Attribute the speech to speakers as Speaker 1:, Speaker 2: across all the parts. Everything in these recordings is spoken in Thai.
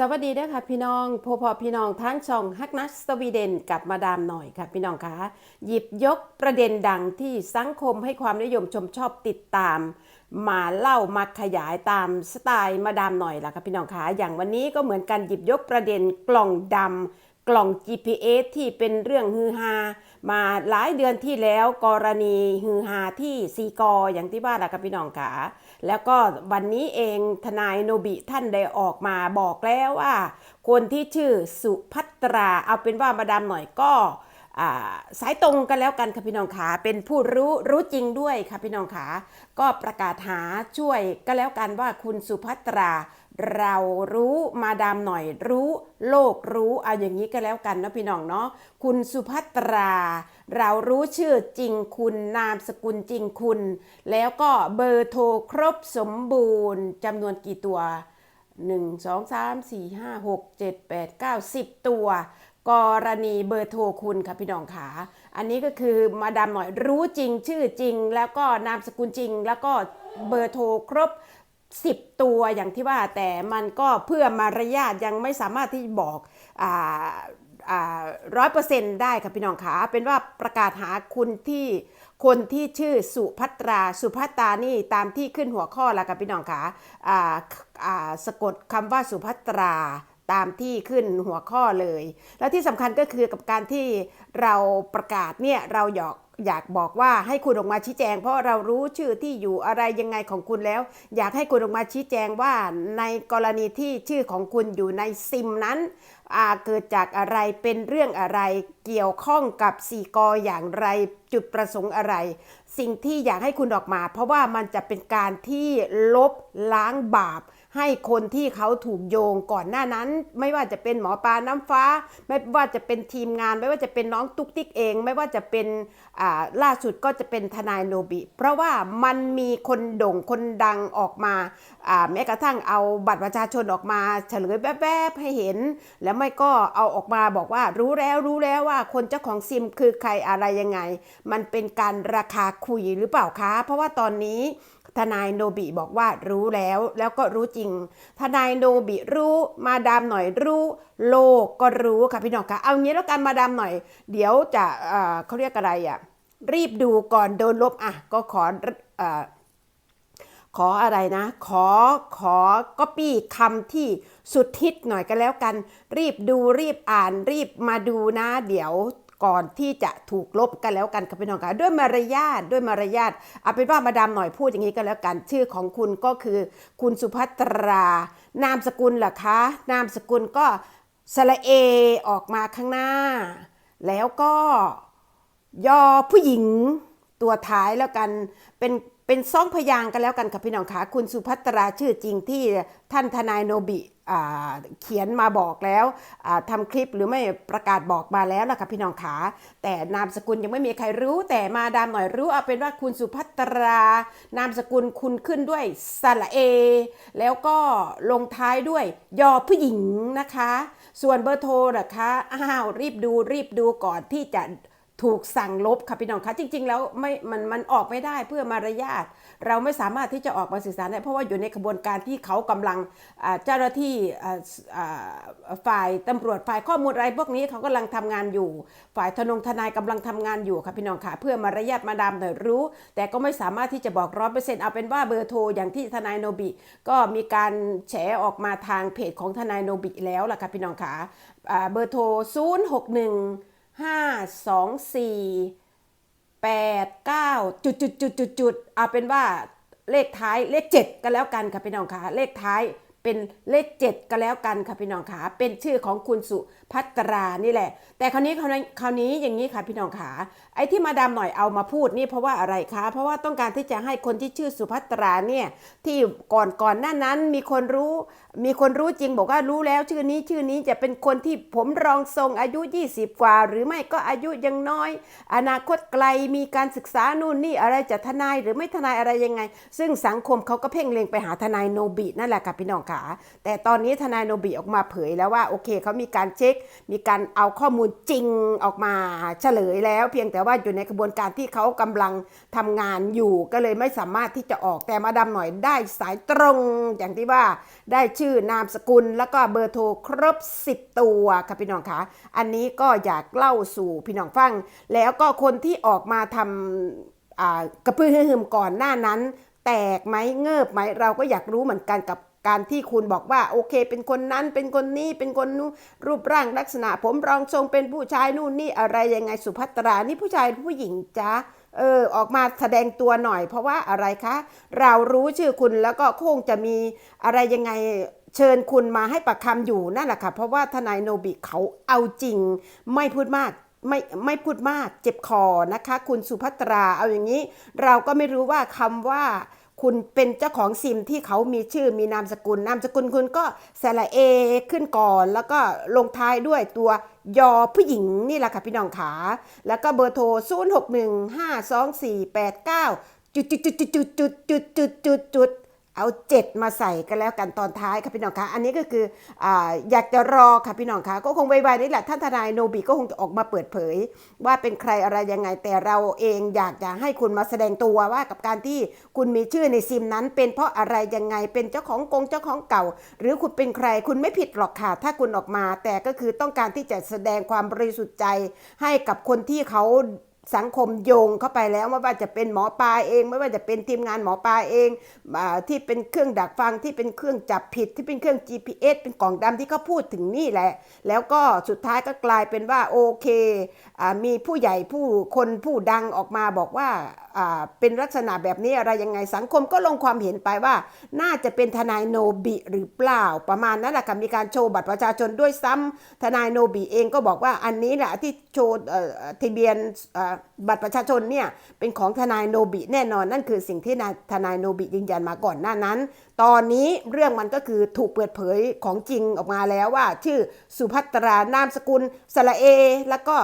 Speaker 1: สวัสดีด้วยค่ะพี่น้องพอพอพี่น้องทั้งช่องฮักนัสสวีเดนกับมาดามหน่อยค่ะพี่น้องคะหยิบยกประเด็นดังที่สังคมให้ความนิยมชมชอบติดตาม มาเล่ามาขยายตามสไตล์มาดามหน่อยล่ะค่ะพี่น้องคะอย่างวันนี้ก็เหมือนกันหยิบยกประเด็นกล่องดำ กล่อง GPS ที่เป็นเรื่องฮือฮามาหลายเดือนที่แล้วกรณีฮือฮาที่ซีกออย่างที่ว่าล่ะค่ะพี่น้องคะแล้วก็วันนี้เองทนายโนบิท่านได้ออกมาบอกแล้วว่า คนที่ชื่อสุภัตราเอาเป็นว่ามาดามหน่อยก็สายตรงกันแล้วกันค่ะพี่น้องขาเป็นผู้รู้รู้จริงด้วยค่ะพี่น้องขาก็ประกาศหาช่วยก็แล้วกันว่าคุณสุภัตรา เรารู้มาดามหน่อยรู้โลกรู้เอาอย่างนี้ก็แล้วกันนะพี่น้องเนาะคุณสุภัตรา เรารู้ชื่อจริงคุณนามสกุลจริงคุณ แล้วก็เบอร์โทรครบสมบูรณ์จำนวนกี่ตัว 1 2 3 4 5 6 7 8 9 10 ตัว กรณีเบอร์โทรคุณค่ะพี่น้องขาอันนี้ก็คือมาดามหน่อยรู้จริงชื่อจริง แล้วก็นามสกุลจริง แล้วก็เบอร์โทรครบ 10 ตัวอย่างที่ว่าแต่มันก็เพื่อมารยาทยังไม่สามารถที่บอกร้อยเปอร์เซ็นต์ได้ค่ะพี่น้องขาเป็นว่าประกาศหาคุณที่คนที่ชื่อสุภัตราสุภัตานี่ตามที่ขึ้นหัวข้อล้วค่ะพี่น้องขาสะกดคำว่าสุภัตราตามที่ขึ้นหัวข้อเลย และที่สำคัญก็คือกับการที่เราประกาศเนี่ยเราอยาก อยากบอกว่าให้คุณออกมาชี้แจง เพราะเรารู้ชื่อที่อยู่อะไรยังไงของคุณแล้ว อยากให้คุณออกมาชี้แจงว่าในกรณีที่ชื่อของคุณอยู่ในซิมนั้นเกิดจากอะไรเป็นเรื่องอะไรเกี่ยวข้องกับสีกออย่างไรจุดประสงค์อะไร สิ่งที่อยากให้คุณออกมา เพราะว่ามันจะเป็นการที่ลบล้างบาป ให้คนที่เขาถูกโยงก่อนหน้านั้น ไม่ว่าจะเป็นหมอปลาน้ำฟ้า ไม่ว่าจะเป็นทีมงาน ไม่ว่าจะเป็นน้องตุ๊กติ๊กเอง ไม่ว่าจะเป็นล่าสุดก็จะเป็นทนายโนบิ เพราะว่ามันมีคนโด่งคนดังออกมาอ่าแม้กระทั่งเอาบัตรประชาชนออกมาเฉลยแวบๆให้เห็น แล้วไม่ก็เอาออกมาบอกว่ารู้แล้วรู้แล้วว่าคนเจ้าของซิมคือใครอะไรยังไง มันเป็นการราคาคุยหรือเปล่าคะ เพราะว่าตอนนี้ทนายโนบิบอกว่ารู้แล้วแล้วก็รู้จริงทนายโนบิรู้ มาดามหน่อยรู้ โลกก็รู้ค่ะพี่น้องคะเอางี้แล้วกันมาดามหน่อย เดี๋ยวจะเเขาเรียกอะไรอะ รีบดูก่อนโดนลบอะ ก็ขออขออะไรนะ ขอขอก็ปี้คำที่สุดฮิตหน่อยกันแล้วกัน รีบดูรีบอ่านรีบมาดูนะ เดี๋ยว ก่อนที่จะถูกลบกันแล้วกันค่ะพี่น้องค่ะด้วยมารยาทด้วยมารยาทเอาเป็นว่ามาดามหน่อยพูดอย่างนี้กันแล้วกัน ชื่อของคุณก็คือ คุณสุภัตรา นามสกุลเหรอคะ นามสกุลก็สระเอออกมาข้างหน้า แล้วก็ยอผู้หญิงตัวท้ายแล้วกันเป็นเป็นซ่องพยางกันแล้วกันค่ะพี่น้องคะคุณสุภัตราชื่อจริงที่ท่านทนายโนบิ เขียนมาบอกแล้วอ่าทำคลิปหรือไม่ประกาศบอกมาแล้วล่ะค่ะพี่น้องขาแต่นามสกุลยังไม่มีใครรู้ แต่มาดามหน่อยรู้เอาเป็นว่าคุณสุภัตรา นามสกุลคุณขึ้นด้วยสระเอ แล้วก็ลงท้ายด้วยยอผู้หญิงนะคะ ส่วนเบอร์โทรนะคะอ้าวรีบดูรีบดูก่อนที่จะถูกสั่งลบค่ะพี่น้องคะจริง ๆ แล้วไม่มันมันออกไม่ได้เพื่อมารยาท เราไม่สามารถที่จะออกมาสื่อสารได้เพราะว่าอยู่ในขบวนการที่เขากำลังเจ้าหน้าที่ฝ่ายตำรวจฝ่ายข้อมูลอะไรพวกนี้เขากำลังทำงานอยู่ ฝ่ายทนงทนายกำลังทำงานอยู่ค่ะพี่น้องค่ะ เพื่อมารยาทมาดามหน่อยรู้ แต่ก็ไม่สามารถที่จะบอกร้อยเปอร์เซ็นต์เอาเป็นว่าเบอร์โทรอย่างที่ทนายโนบิก็มีการแฉออกมาทางเพจของทนายโนบิแล้วล่ะค่ะพี่น้องค่ะอ่าเบอร์โทร 0 6 1ห้าส องสี่แปดเก้าจุดจุดจุดจุดจุดเอาเป็นว่าเลขท้ายเลขเจ็ดก็แล้วกันค่ะพี่น้องค่ะเลขท้ายเป็นเลขเจ็ดก็แล้วกันค่ะพี่น้องค่ะเป็นชื่อของคุณสุพัตรานี่แหละ แต่คราวนี้คราวนี้คราวนี้อย่างนี้ค่ะพี่น้องค่ะ ไอ้ที่มาดามหน่อยเอามาพูดนี่เพราะว่าอะไรคะ เพราะว่าต้องการที่จะให้คนที่ชื่อสุภัตราเนี่ยที่ก่อนก่อนหน้านั้นมีคนรู้มีคนรู้จริงบอกว่ารู้แล้วชื่อนี้ชื่อนี้จะเป็นคนที่ผมรองทรงอายุ 20 กว่า หรือไม่ก็อายุยังน้อย อนาคตไกลมีการศึกษานู่นนี่อะไรจะทนายหรือไม่ทนายอะไรยังไง ซึ่งสังคมเขาก็เพ่งเล็งไปหาทนายโนบินั่นแหละค่ะพี่น้องขาแต่ตอนนี้ทนายโนบิออกมาเผยแล้วว่าโอเคเขามีการเช็ค มีการเอาข้อมูลจริงออกมาเฉลยแล้วเพียงแต่ว่าอยู่ในกระบวนการที่เขากำลังทำงานอยู่ ก็เลยไม่สามารถที่จะออกแต่มาดามหน่อยได้สายตรง อย่างที่ว่าได้ชื่อนามสกุล แล้วก็เบอร์โทรครบ 10 ตัวค่ะพี่น้องคะอันนี้ก็อยากเล่าสู่พี่น้องฟัง แล้วก็คนที่ออกมาทำกระพือหืมก่อนหน้านั้น แตกไหมเงิบไหมเราก็อยากรู้เหมือนกันกับ การที่คุณบอกว่าโอเค เป็นคนนั้นเป็นคนนี้เป็นคนนู้นรูปร่างลักษณะ ผมรองทรงเป็นผู้ชายนู่นนี่อะไรยังไงสุภัตรานี่ผู้ชายผู้หญิงจ๊ะเออออกมาแสดงตัวหน่อย เพราะว่าอะไรคะ เรารู้ชื่อคุณแล้วก็คงจะมีอะไรยังไงเชิญคุณมาให้ปากคำอยู่นั่นแหละค่ะ เพราะว่าทนายโนบิเขาเอาจริง ไม่พูดมากไม่ไม่พูดมากเจ็บคอนะคะ คุณสุภัตราเอาอย่างนี้ เราก็ไม่รู้ว่าคำว่า คุณเป็นเจ้าของซิมที่เขามีชื่อมีนามสกุล นามสกุลคุณก็สระเอขึ้นก่อน แล้วก็ลงท้ายด้วยตัวยอผู้หญิงนี่แหละค่ะพี่น้องขา แล้วก็เบอร์โทร 0 6 1 5 2 4 8 9 จุดจุดจุดจุดจุดจุดจุดจุดจุดจุด เอาเจ็ดมาใส่กันแล้วกันตอนท้ายค่ะพี่น้องคะอันนี้ก็คือออยากจะรอค่ะพี่น้องคะก็คงไวๆนี่แหละท่านทนายโนบิก็คงจะออกมาเปิดเผย ว่าเป็นใครอะไรยังไงแต่เราเองอยากจะให้คุณมาแสดงตัวว่ากับการที่คุณมีชื่อในซิมนั้น เป็นเพราะอะไรยังไงเป็นเจ้าของกงเจ้าของเก่า หรือคุณเป็นใครคุณไม่ผิดหรอกค่ะถ้าคุณออกมา แต่ก็คือต้องการที่จะแสดงความบริสุทธิ์ใจให้กับคนที่เขา สังคมโยงเข้าไปแล้วไม่ว่าจะเป็นหมอปลาเอง ไม่ว่าจะเป็นทีมงานหมอปลาเองอที่เป็นเครื่องดักฟังที่เป็นเครื่องจับผิดที่เป็นเครื่อง GPS เป็นกล่องดำที่เขาพูดถึงนี่แหละ แล้วก็สุดท้ายก็กลายเป็นว่าโอเคอมีผู้ใหญ่ผู้คนผู้ดังออกมาบอกว่า เป็นลักษณะแบบนี้อะไรยังไงสังคมก็ลงความเห็นไปว่า น่าจะเป็นทนายโนบิหรือเปล่าประมาณนั้นแหละค่ะมีการโชว์บัตรประชาชนด้วยซ้ำทนายโนบิเองก็บอกว่าอันนี้แหละที่โชว์เทะเบียนบัตรประชาชนเนี่ยเป็นของทนายโนบิแน่นอนนั่นคือสิ่งที่นายทนายโนบิยืนยันมาก่อนหน้านั้น ตอนนี้เรื่องมันก็คือถูกเปิดเผยของจริงออกมาแล้วว่า ชื่อสุภัตรานามสกุลสระเอ แล้วก็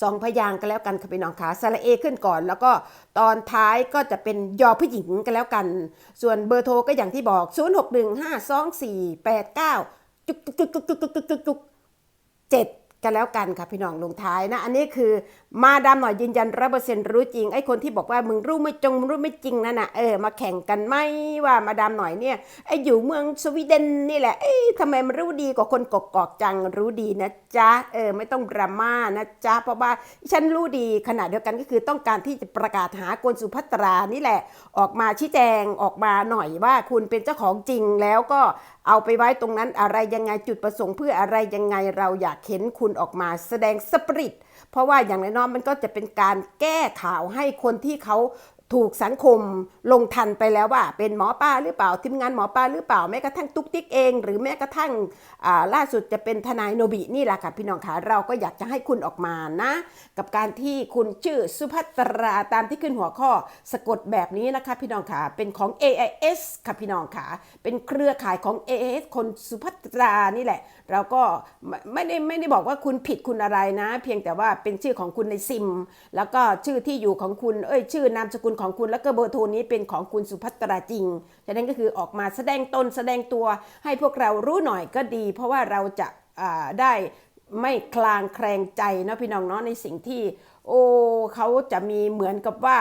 Speaker 1: สองพยางกันแล้วกันค่ะพี่น้องขาสระเอขึ้นก่อน แล้วก็ตอนท้ายก็จะเป็นยอผู้หญิงกันแล้วกัน ส่วนเบอร์โทรก็อย่างที่บอก 0 6 1 5 2 4 8 9จุกจุกจุกจุกจุกจุกจุกเจ็ด กันแล้วกันค่ะพี่น้องลงท้ายนะ อันนี้คือมาดามหน่อยยืนยันร้อยเปอร์เซ็นต์รู้จริงไอ้คนที่บอกว่ามึงรู้ไม่จงมึงรู้ไม่จริงนั่นน่ะเออมาแข่งกันไหมว่ามาดามหน่อยเนี่ยไอ้อยู่เมืองสวีเดนนี่แหละเอ้ทำไมมันรู้ดีกว่าคนกกอกจังรู้ดีนะจ๊ะเออไม่ต้องดราม่านะจ๊ะเพราะว่าฉันรู้ดีขณะเดียวกันก็คือต้องการที่จะประกาศหากลสุภัตรานี่แหละ ออกมาชี้แจงออกมาหน่อยว่าคุณเป็นเจ้าของจริงแล้วก็ เอาไปไว้ตรงนั้นอะไรยังไงจุดประสงค์เพื่ออะไรยังไงเราอยากเห็นคุณออกมาแสดงสปริตเพราะว่าอย่างน้อยๆมันก็จะเป็นการแก้ข่าวให้คนที่เขา ถูกสังคมลงทันไปแล้วว่า เป็นหมอป้าหรือเปล่าทีมงานหมอป้าหรือเปล่าแม้กระทั่งตุ๊กติ๊กเอง หรือแม้กระทั่งล่าสุดจะเป็นทนายโนบินี่แหละค่ะพี่น้องคะเราก็อยากจะให้คุณออกมานะ กับการที่คุณชื่อสุภัตราตามที่ขึ้นหัวข้อสะกดแบบนี้นะคะพี่น้องคะเป็นของ AIS ค่ะพี่น้องคะเป็นเครือข่ายของ AIS คนสุภัตรานี่แหละ เราก็ไม่ได้ไม่ได้บอกว่าคุณผิดคุณอะไรนะ เพียงแต่ว่าเป็นชื่อของคุณในซิม แล้วก็ชื่อที่อยู่ของคุณเอ้ยชื่อนามสกุลของคุณแล้วก็เบอร์โทรนี้เป็นของคุณสุภัตราจริงฉะนั้นก็คือออกมาแสดงตนแสดงตัว ให้พวกเรารู้หน่อยก็ดี เพราะว่าเราจะได้ไม่คลางแคลงใจเนาะพี่น้องเนาะในสิ่งที่ โอ้เขาจะมีเหมือนกับว่า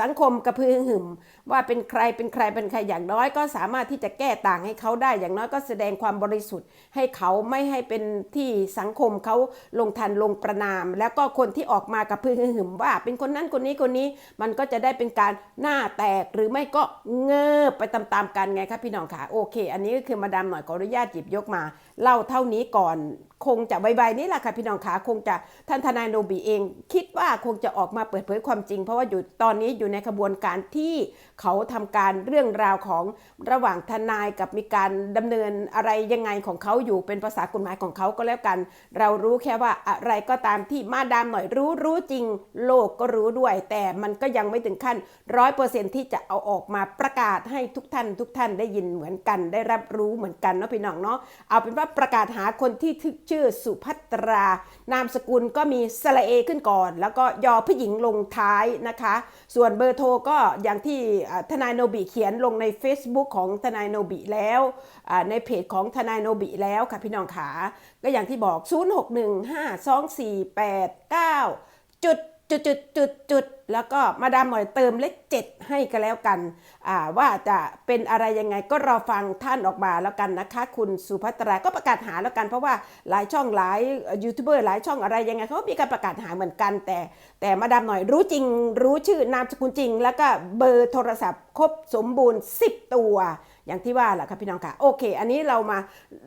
Speaker 1: สังคมกระพือหึ่มว่าเป็นใครเป็นใครเป็นใครอย่างน้อย ก็สามารถที่จะแก้ต่างให้เขาได้ อย่างน้อยก็แสดงความบริสุทธิ์ ให้เขาไม่ให้เป็นที่สังคมเขาลงทันลงประนาม แล้วก็คนที่ออกมากระพือหึ่มว่า เป็นคนนั้นคนนี้คนนี้มันก็จะได้เป็นการหน้าแตกหรือไม่ก็เงือบไปตามๆกันไงครับพี่น้องค่ะโอเค อันนี้ก็คือมาดามหน่อยขออนุญาตหยิบยกมาเล่าเท่านี้ก่อน คงจะใบๆนี่แหละค่ะพี่น้องขาคงจะท่านทนายโนบีเองคิดว่าคงจะออกมาเปิดเผยความจริง เพราะว่าอยู่ตอนนี้อยู่ในกระบวนการที่เขาทำการเรื่องราวของระหว่างทนายกับมีการดำเนินอะไรยังไงของเขาอยู่เป็นภาษากฎหมายของเขาก็แล้วกัน เรารู้แค่ว่าอะไรก็ตามที่มาดามหน่อยรู้รู้จริง โลกก็รู้ด้วย แต่มันก็ยังไม่ถึงขั้นร้อยเปอร์เซ็นที่จะเอาออกมาประกาศให้ทุกท่าน ทุกท่านได้ยินเหมือนกัน ได้รับรู้เหมือนกันเนาะพี่น้องเนาะเอาเป็นว่าประกาศหาคนที่ชื่อสุภัตรานามสกุลก็มีสระเอขึ้นก่อน แล้วก็ยอผู้หญิงลงท้ายนะคะ ส่วนเบอร์โทรก็อย่างที่ทนายโนบิเขียนลงใน Facebook ของทนายโนบิแล้วในเพจของทนายโนบิแล้วค่ะพี่น้องขาก็อย่างที่บอก 06152489จุด จุดจุดจุดจุดแล้วก็มาดามหมอยเติมเลขเจ็ดให้ก็แล้วกันอ่าว่าจะเป็นอะไรยังไงก็รอฟังท่านออกมาแล้วกันนะคะ คุณสุภัตราก็ประกาศหาแล้วกัน เพราะว่าหลายช่องหลายยูทูบเบอร์หลายช่องอะไรยังไงเขาก็มีการประกาศหาเหมือนกัน แต่แต่มาดามหน่อยรู้จริง รู้ชื่อนามสกุลจริง แล้วก็เบอร์โทรศัพท์ครบสมบูรณ์ 10 ตัว อย่างที่ว่าแหละค่ะพี่น้องค่ะโอเค อันนี้เรามา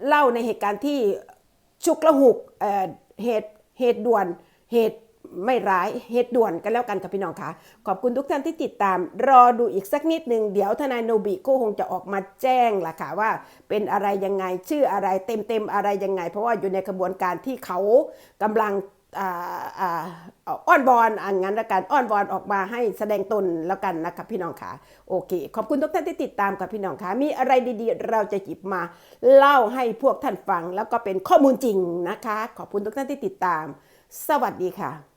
Speaker 1: เล่าในเหตุการณ์ที่ฉุกละหุกเเหตุเหตุด่วนเหตุ ไม่ร้ายเหตุด่วนกันแล้วกันค่ะพี่น้องค่ะ ขอบคุณทุกท่านที่ติดตาม รอดูอีกสักนิดหนึ่งเดี๋ยวทนายโนบิก็คงจะออกมาแจ้งล่ะค่ะว่า เป็นอะไรยังไงชื่ออะไรเต็มเต็มๆอะไรยังไง เพราะว่าอยู่ในกระบวนการที่เขากำลังอ้อนบอนอันงั้นละกันอ้อนบอนออกมาให้แสดงตนแล้วกันนะคะพี่น้องค่ะโอเค ขอบคุณทุกท่านที่ติดตามกับพี่น้องค่ะมีอะไรดีๆ เราจะหยิบมาเล่าให้พวกท่านฟัง แล้วก็เป็นข้อมูลจริงนะคะ ขอบคุณทุกท่านที่ติดตาม สวัสดีค่ะ